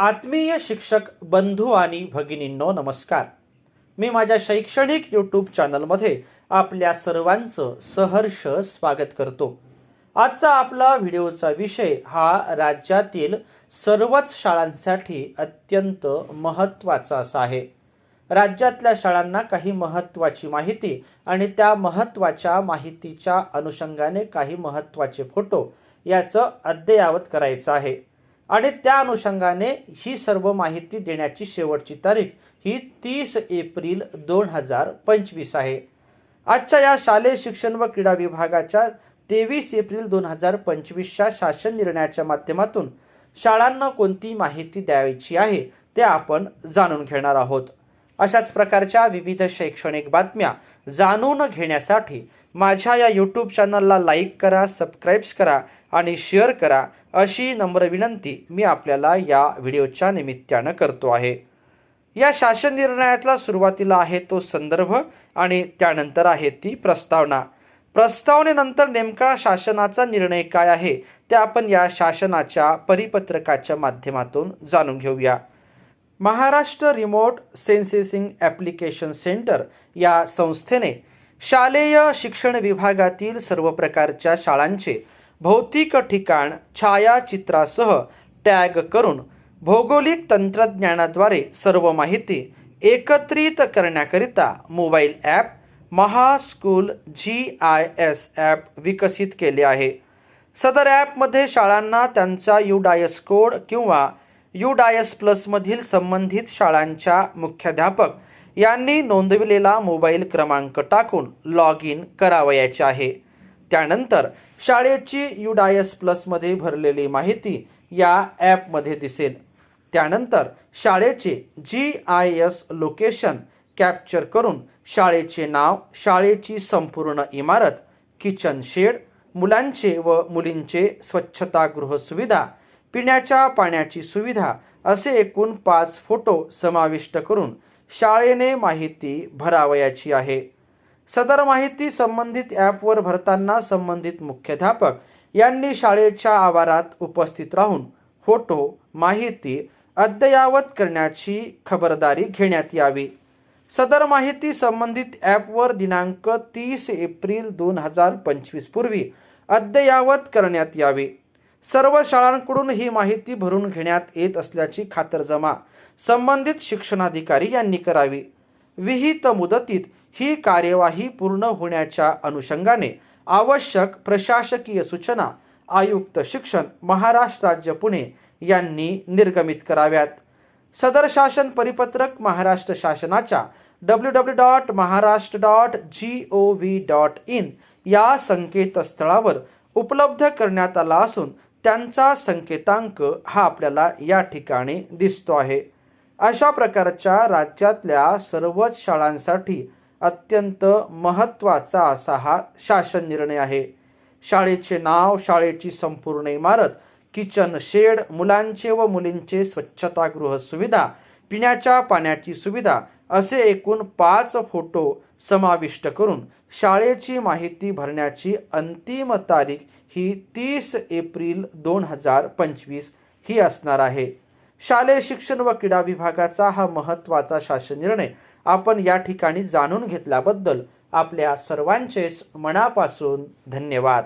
आत्मीय शिक्षक बंधू आणि भगिनींनो नमस्कार. मी माझ्या शैक्षणिक यूट्यूब चॅनलमध्ये आपल्या सर्वांचं सहर्ष स्वागत करतो. आजचा आपला व्हिडिओचा विषय हा राज्यातील सर्वच शाळांसाठी अत्यंत महत्त्वाचा असा आहे. राज्यातल्या शाळांना काही महत्त्वाची माहिती आणि त्या महत्त्वाच्या माहितीच्या अनुषंगाने काही महत्त्वाचे फोटो याचं अद्ययावत करायचं आहे. आणि त्या अनुषंगाने ही सर्व माहिती देण्याची शेवटची तारीख ही तीस एप्रिल दोन हजार पंचवीस आहे. आजच्या या शालेय शिक्षण व क्रीडा विभागाच्या तेवीस एप्रिल दोन हजार पंचवीसच्या शासन निर्णयाच्या माध्यमातून शाळांना कोणती माहिती द्यायची आहे ते आपण जाणून घेणार आहोत. अशाच प्रकारच्या विविध शैक्षणिक बातम्या जाणून घेण्यासाठी माझ्या या यूट्यूब चॅनलला लाईक करा सबस्क्राईब्स करा आणि शेअर करा. अशी नम्र विनंती मी आपल्याला या व्हिडिओच्या निमित्तानं करतो आहे. या शासन निर्णयातला सुरुवातीला आहे तो संदर्भ आणि त्यानंतर आहे ती प्रस्तावना. प्रस्तावनेनंतर नेमका शासनाचा निर्णय काय आहे ते आपण या शासनाच्या परिपत्रकाच्या माध्यमातून जाणून घेऊया. Maharashtra remote sensing application centre या संस्थेने शालेय शिक्षण विभागातील सर्व प्रकारच्या शाळांचे भौतिक ठिकाण छायाचित्रासह टॅग करून भौगोलिक तंत्रज्ञानाद्वारे सर्व माहिती एकत्रित करण्याकरिता mobile app MahaSchool G I S app विकसित केले आहे. सदर ॲपमध्ये शाळांना त्यांचा युडायस कोड किंवा युडायस प्लसमधील संबंधित शाळांच्या मुख्याध्यापक यांनी नोंदविलेला मोबाईल क्रमांक टाकून लॉग इन करावयाचे आहे. त्यानंतर शाळेची युडायस प्लसमध्ये भरलेली माहिती या ॲपमध्ये दिसेल. त्यानंतर शाळेचे G I S location capture करून शाळेचे नाव शाळेची संपूर्ण इमारत किचन शेड मुलांचे व मुलींचे स्वच्छतागृह सुविधा पिण्याच्या पाण्याची सुविधा असे एकूण पाच फोटो समाविष्ट करून शाळेने माहिती भरावयाची आहे. सदर माहिती संबंधित ॲपवर भरताना संबंधित मुख्याध्यापक यांनी शाळेच्या आवारात उपस्थित राहून फोटो माहिती अद्ययावत करण्याची खबरदारी घेण्यात यावी. सदर माहिती संबंधित ॲपवर दिनांक तीस एप्रिल दोन हजार पंचवीस पूर्वी अद्ययावत करण्यात यावी. सर्व शाळांकडून ही माहिती भरून घेण्यात येत असल्याची खातरजमा संबंधित शिक्षणाधिकारी यांनी करावी. विहित मुदतीत ही कार्यवाही पूर्ण होण्याच्या अनुषंगाने आवश्यक प्रशासकीय सूचना आयुक्त शिक्षण महाराष्ट्र राज्य पुणे यांनी निर्गमित कराव्यात. सदर शासन परिपत्रक महाराष्ट्र शासनाच्या W W dot Maharashtra dot G O V dot in या संकेतस्थळावर उपलब्ध करण्यात आला असून त्यांचा संकेतांक हा आपल्याला या ठिकाणी दिसतो आहे. अशा प्रकारच्या राज्यातल्या सर्वच शाळांसाठी अत्यंत महत्त्वाचा असा हा शासन निर्णय आहे. शाळेचे नाव शाळेची संपूर्ण इमारत किचन शेड मुलांचे व मुलींचे स्वच्छतागृह सुविधा पिण्याच्या पाण्याची सुविधा असे एकूण पाच फोटो समाविष्ट करून शाळेची माहिती भरण्याची अंतिम तारीख ही तीस एप्रिल दोन हजार पंचवीस ही असणार आहे. शालेय शिक्षण व क्रीडा विभागाचा हा महत्त्वाचा शासन निर्णय आपण या ठिकाणी जाणून घेतल्याबद्दल आपल्या सर्वांचेच मनापासून धन्यवाद.